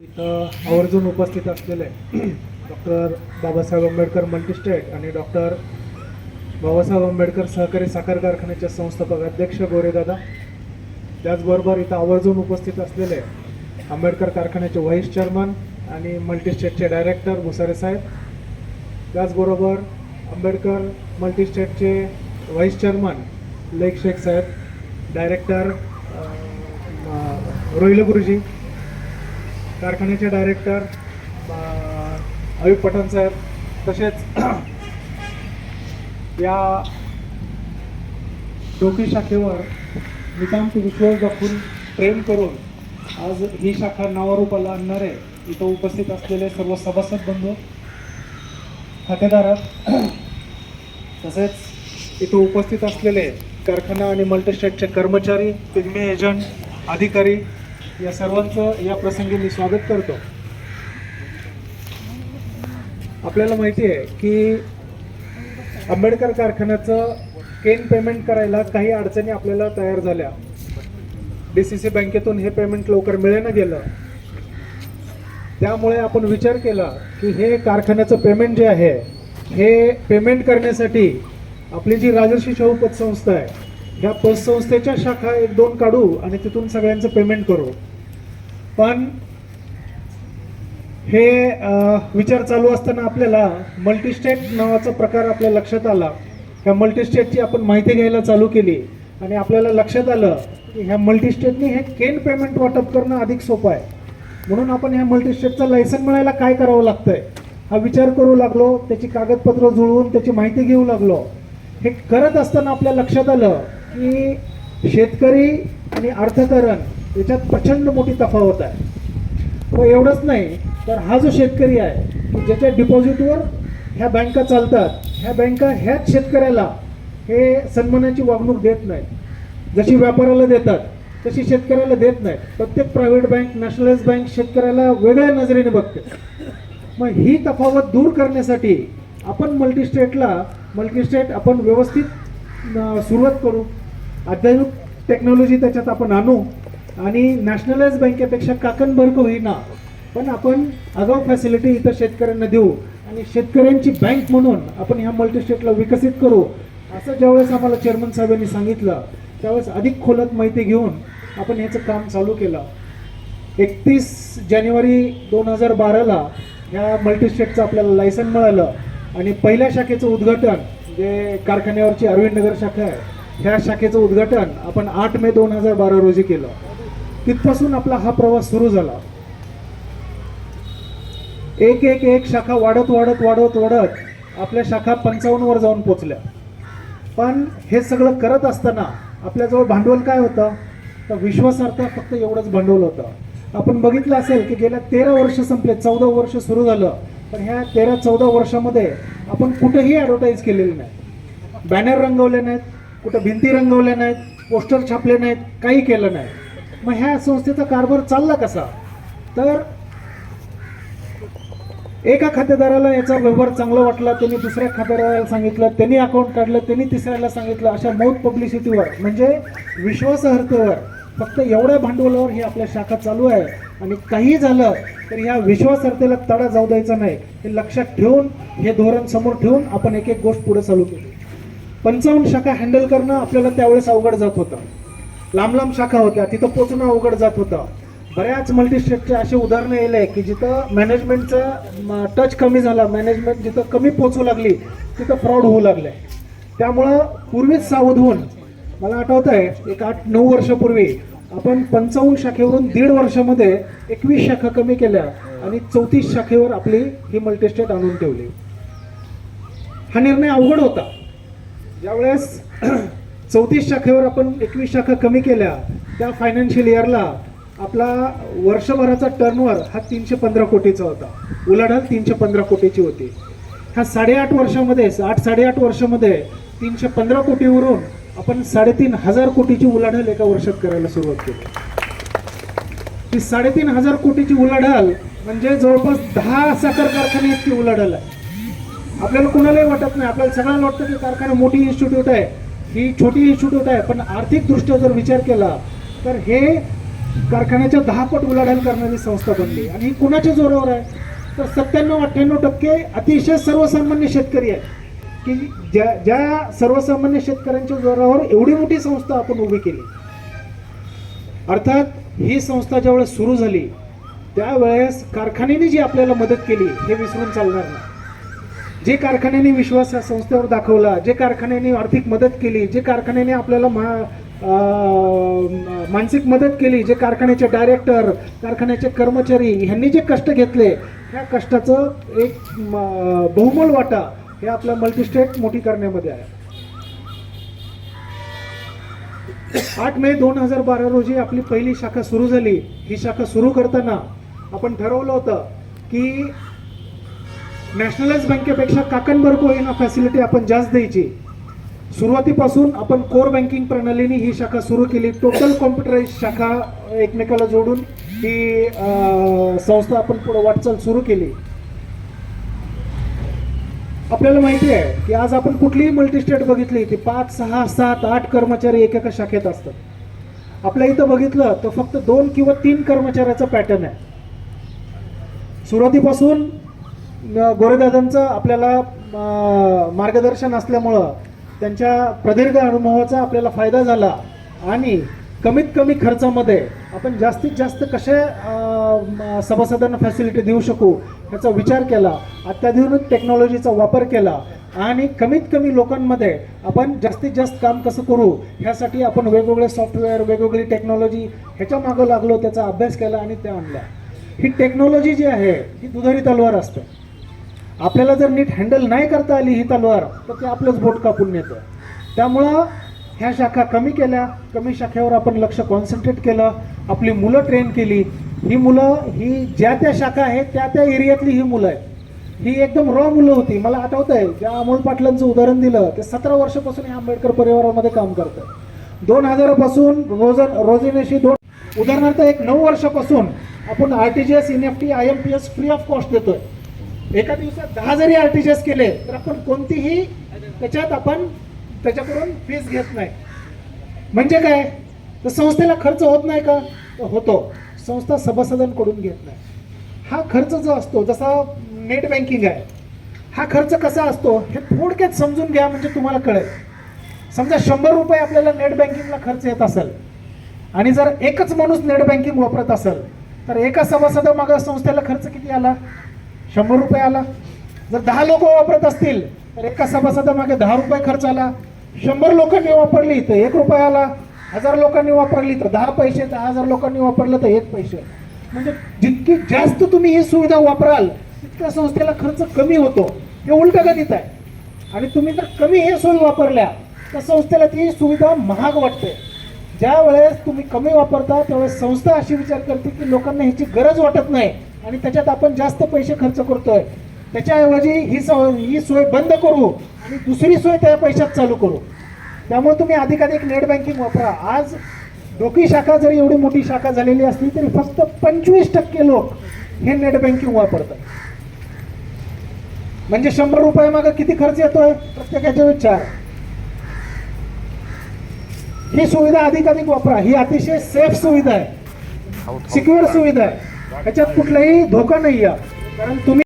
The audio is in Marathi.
इथं आवर्जून उपस्थित असलेले डॉक्टर बाबासाहेब आंबेडकर मल्टीस्टेट आणि डॉक्टर बाबासाहेब आंबेडकर सहकारी साखर कारखान्याचे संस्थापक अध्यक्ष गोरेदादा त्याचबरोबर इथं आवर्जून उपस्थित असलेले आंबेडकर कारखान्याचे व्हाईस चेअरमन आणि मल्टीस्टेटचे डायरेक्टर भुसारे साहेब. त्याचबरोबर आंबेडकर मल्टीस्टेटचे व्हाईस चेअरमन लेख शेख साहेब डायरेक्टर रोहिल गुरुजी कारखान्याचे डायरेक्टर अयुब पठाण साहेब तसेच या डोकी शाखेवर नितांत विश्वास दाखवून प्रेम करून आज ही शाखा नावारूपाला आणणारे इथं उपस्थित असलेले सर्व सभासद बंधू खातेदार तसेच इथं उपस्थित असलेले कारखाना आणि मल्टीस्टेटचे कर्मचारी पिग्मी एजंट अधिकारी या सर्वांचं या प्रसंगी मी स्वागत करतो. आपल्याला माहिती आहे की आंबेडकर कारखान्याचं केन पेमेंट करायला काही अडचणी आपल्याला तयार झाल्या. डी सी सी बँकेतून हे पेमेंट लवकर मिळेनं गेलं. त्यामुळे आपण विचार केला की हे कारखान्याचं पेमेंट जे आहे हे पेमेंट करण्यासाठी आपली जी राजर्षी शाहू पतसंस्था आहे ह्या पतसंस्थेच्या शाखा एक दोन काढू आणि तिथून सगळ्यांचं पेमेंट करू. पण हे विचार चालू असताना आपल्याला मल्टीस्टेट नावाचा प्रकार आपल्या लक्षात आला. ह्या मल्टीस्टेटची आपण माहिती घ्यायला चालू केली आणि आपल्याला लक्षात आलं की ह्या मल्टीस्टेटनी हे केन पेमेंट वाटप करणं अधिक सोपं आहे. म्हणून आपण ह्या मल्टीस्टेटचं लायसन मिळायला काय करावं लागतंय? हा विचार करू लागलो त्याची कागदपत्र जुळवून त्याची माहिती घेऊ लागलो. हे करत असताना आपल्या लक्षात आलं की शेतकरी आणि अर्थकारण याच्यात प्रचंड मोठी तफावत आहे. व एवढंच नाही तर हा जो शेतकरी आहे की ज्याच्या डिपॉझिटवर ह्या बँका चालतात ह्या बँका ह्याच शेतकऱ्याला हे सन्मानाची वागणूक देत नाहीत. जशी व्यापाराला देतात तशी शेतकऱ्याला देत नाहीत. प्रत्येक प्रायव्हेट बँक नॅशनलाइज बँक शेतकऱ्याला वेगळ्या नजरेने बघते. मग ही तफावत दूर करण्यासाठी आपण मल्टीस्टेटला मल्टीस्टेट आपण व्यवस्थित सुरुवात करू. अद्ययावत टेक्नॉलॉजी त्याच्यात आपण आणू आणि नॅशनलाइज बँकेपेक्षा काकण बरकं होईना. पण आपण आगाऊ फॅसिलिटी इथं शेतकऱ्यांना देऊ आणि शेतकऱ्यांची बँक म्हणून आपण ह्या मल्टीस्टेटला विकसित करू. असं ज्यावेळेस आम्हाला चेअरमन साहेबांनी सांगितलं त्यावेळेस अधिक खोलात माहिती घेऊन आपण ह्याचं काम चालू केलं. एकतीस जानेवारी दोन हजार बाराला ह्या मल्टीस्टेटचं आपल्याला लायसन मिळालं. आणि पहिल्या शाखेचं उद्घाटन जे कारखान्यावरची अरविंद नगर शाखा आहे ह्या शाखेचं उद्घाटन आपण आठ मे दोन हजार बारा रोजी केलं. तिथपासून आपला हा प्रवास सुरू झाला. एक एक एक शाखा वाढत वाढत वाढत वाढत आपल्या शाखा पंचावन्नवर जाऊन पोचल्या. पण हे सगळं करत असताना आपल्याजवळ भांडवल काय होतं? तर विश्वासार्थ फक्त एवढंच भांडवल होतं. आपण बघितलं असेल की गेल्या तेरा वर्ष संपले चौदा वर्ष सुरू झालं. पण ह्या तेरा चौदा वर्षामध्ये आपण कुठेही ॲडव्हर्टाईज केलेली नाही. बॅनर रंगवले नाहीत. कुठं भिंती रंगवल्या नाहीत पोस्टर छापले नाहीत काही केलं नाही. मग ह्या संस्थेचा कारभार चालला कसा? तर एका खातेदाराला याचा व्यवहार चांगला वाटला त्यांनी दुसऱ्या खातेदाराला सांगितलं त्यांनी अकाउंट काढलं त्यांनी तिसऱ्याला सांगितलं अशा मौत पब्लिसिटीवर म्हणजे विश्वासार्हतेवर फक्त एवढ्या भांडवलावर ही आपल्या शाखा चालू आहे. आणि काही झालं तर ह्या विश्वासार्हतेला तडा जाऊ द्यायचा नाही. हे लक्षात ठेवून हे धोरण समोर ठेवून आपण एक एक गोष्ट पुढे चालू केली. पंचावन्न शाखा हँडल करणं आपल्याला त्यावेळेस अवघड जात होतं. लांब लांब शाखा होत्या तिथं पोचणं अवघड जात होतं. बऱ्याच मल्टीस्टेटचे असे उदाहरणं येले की जिथं मॅनेजमेंटचा टच कमी झाला मॅनेजमेंट जिथं कमी पोचू लागली तिथं फ्रॉड होऊ लागले. त्यामुळं पूर्वीच सावध होऊन मला आठवत आहे एक आठ नऊ वर्षापूर्वी आपण पंचावन्न शाखेवरून दीड वर्षामध्ये एकवीस शाखा कमी केल्या आणि चौतीस शाखेवर आपली ही मल्टीस्टेट आणून ठेवली. हा निर्णय अवघड होता. ज्यावेळेस चौतीस शाखेवर आपण एकवीस शाखा कमी केल्या त्या फायनान्शियल इयरला आपला वर्षभराचा टर्नओव्हर हा तीनशे पंधरा कोटीचा होता. उलाढाल तीनशे पंधरा कोटीची होती. ह्या साडेआठ वर्षामध्ये आठ साडेआठ वर्षामध्ये तीनशे पंधरा कोटीवरून आपण साडेतीन हजार कोटीची उलाढाल एका वर्षात करायला सुरुवात केली. ही साडेतीन हजार कोटीची उलाढाल म्हणजे जवळपास दहा साखर कारखाने इतकी उलाढाल आहे. आपल्याला कुणालाही वाटत नाही. आपल्याला सगळ्यांना वाटतं की कारखाना मोठी इन्स्टिट्यूट आहे. ही छोटी इन्स्टिट्यूट आहे. पण आर्थिकदृष्ट्या जर विचार केला तर हे कारखान्याच्या दहा पट उलाढाल करणारी संस्था बनली. आणि ही कुणाच्या जोरावर आहे? तर सत्त्याण्णव अठ्ठ्याण्णव टक्के अतिशय सर्वसामान्य शेतकरी आहेत. की ज्या ज्या सर्वसामान्य शेतकऱ्यांच्या जोरावर एवढी मोठी संस्था आपण उभी केली. अर्थात ही संस्था ज्यावेळेस सुरू झाली त्यावेळेस कारखान्याने जी आपल्याला मदत केली हे विसरून चालणार नाही. जे कारखान्याने विश्वास या संस्थेवर दाखवला जे कारखान्याने आर्थिक मदत केली जे कारखान्याने आपल्याला मा मानसिक मदत केली जे कारखान्याचे डायरेक्टर कारखान्याचे कर्मचारी ह्यांनी जे कष्ट घेतले त्या कष्टाचं एक म, बहुमोल वाटा हे आपल्या मल्टीस्टेट मोठी करण्यामध्ये आहे. आठ मे दोन हजार बारा रोजी आपली पहिली शाखा सुरू झाली. ही शाखा सुरू करताना आपण ठरवलं होतं की नॅशनलाइज बँकेपेक्षा काकणबर्ग यांना फॅसिलिटी आपण जास्त द्यायची. सुरुवातीपासून आपण कोर बँकिंग प्रणालीने ही शाखा सुरू केली. टोटल कॉम्प्युटराईज शाखा एकमेकाला जोडून ही संस्था आपण पुढे वाटचाल सुरू केली. आपल्याला माहिती आहे की आज आपण कुठलीही मल्टीस्टेट बघितली ती पाच सहा सात आठ कर्मचारी एकेका शाखेत असतात. आपल्या इथं बघितलं तर फक्त दोन किंवा तीन कर्मचाऱ्याचा पॅटर्न आहे. सुरुवातीपासून गोरेदादांचं आपल्याला मार्गदर्शन असल्यामुळं त्यांच्या प्रदीर्घ अनुभवाचा आपल्याला फायदा झाला. आणि कमीत कमी खर्चामध्ये आपण जास्तीत जास्त कसे सभासदांना फॅसिलिटी देऊ शकू याचा विचार केला अत्याधुनिक टेक्नॉलॉजीचा वापर केला आणि कमीत कमी लोकांमध्ये आपण जास्तीत जास्त काम कसं करू ह्यासाठी आपण वेगवेगळे सॉफ्टवेअर वेगवेगळी टेक्नॉलॉजी ह्याच्या मागं लागलो त्याचा अभ्यास केला आणि त्या आणल्या. ही टेक्नॉलॉजी जी आहे ही दुधारी तलवार असते. आपल्याला जर नीट हँडल नाही करता आली ही तलवार तर ते आपलंच बोट कापून नेतं. त्यामुळं ह्या शाखा कमी केल्या. कमी शाखेवर आपण लक्ष कॉन्सन्ट्रेट केलं. आपली मुलं ट्रेन केली. ही मुलं ही ज्या त्या शाखा आहेत त्या त्या एरियातली ही मुलं आहेत. ही एकदम रॉ मुलं होती. मला आठवत आहे ज्या अमोल पाटलांचं उदाहरण दिलं ते सतरा वर्षापासून या आंबेडकर परिवारामध्ये काम करतं. दोन हजारापासून रोज रोजिनेशी दोन उदाहरणार्थ एक नऊ वर्षापासून आपण R T G S N F T I M P S free of cost देतोय. एका दिवसात दहा जरी आर टी जी एस केले तर आपण कोणतीही त्याच्यात आपण त्याच्याकडून फीस घेत नाही. म्हणजे काय? तर संस्थेला खर्च होत नाही का? होतो. संस्था सभासदांकडून घेत नाही. हा खर्च जो असतो जसा नेट बँकिंग आहे हा खर्च कसा असतो हे थोडक्यात समजून घ्या म्हणजे तुम्हाला कळेल. समजा शंभर रुपये आपल्याला नेट बँकिंगला खर्च येत असेल आणि जर एकच माणूस नेट बँकिंग वापरत असेल तर एका सभासदामागं संस्थेला खर्च किती आला? शंभर रुपये आला. जर दहा लोक वापरत असतील तर एका सभासदामागे दहा रुपये खर्च आला. शंभर लोकांनी वापरली तर एक रुपया आला. हजार लोकांनी वापरली तर दहा पैसे दहा हजार लोकांनी वापरलं तर एक पैसे. म्हणजे जितकी जास्त तुम्ही ही सुविधा वापराल तितक्या संस्थेला खर्च कमी होतो. हे उलट गणित आहे. आणि तुम्ही जर कमी हे सोयी वापरल्या तर संस्थेला ती सुविधा महाग वाटते. ज्या वेळेस तुम्ही कमी वापरता त्यावेळेस संस्था अशी विचार करते की लोकांना ह्याची गरज वाटत नाही. आणि त्याच्यात आपण जास्त पैसे खर्च करतोय. त्याच्याऐवजी ही सो ही सोय बंद करू आणि दुसरी सोय त्या पैशात चालू करू. त्यामुळे तुम्ही अधिकाधिक नेट बँकिंग वापरा. आज डोकी शाखा जरी एवढी मोठी शाखा झालेली असली तरी फक्त पंचवीस टक्के लोक हे नेट बँकिंग वापरतात. म्हणजे शंभर रुपये मागे किती खर्च येतोय? प्रत्येकाचे विचार ही सुविधा अधिकाधिक वापरा. ही अतिशय सेफ सुविधा आहे. सिक्युअर सुविधा आहे. याच्यात कुठलाही धोका नाही आहे कारण तुम्ही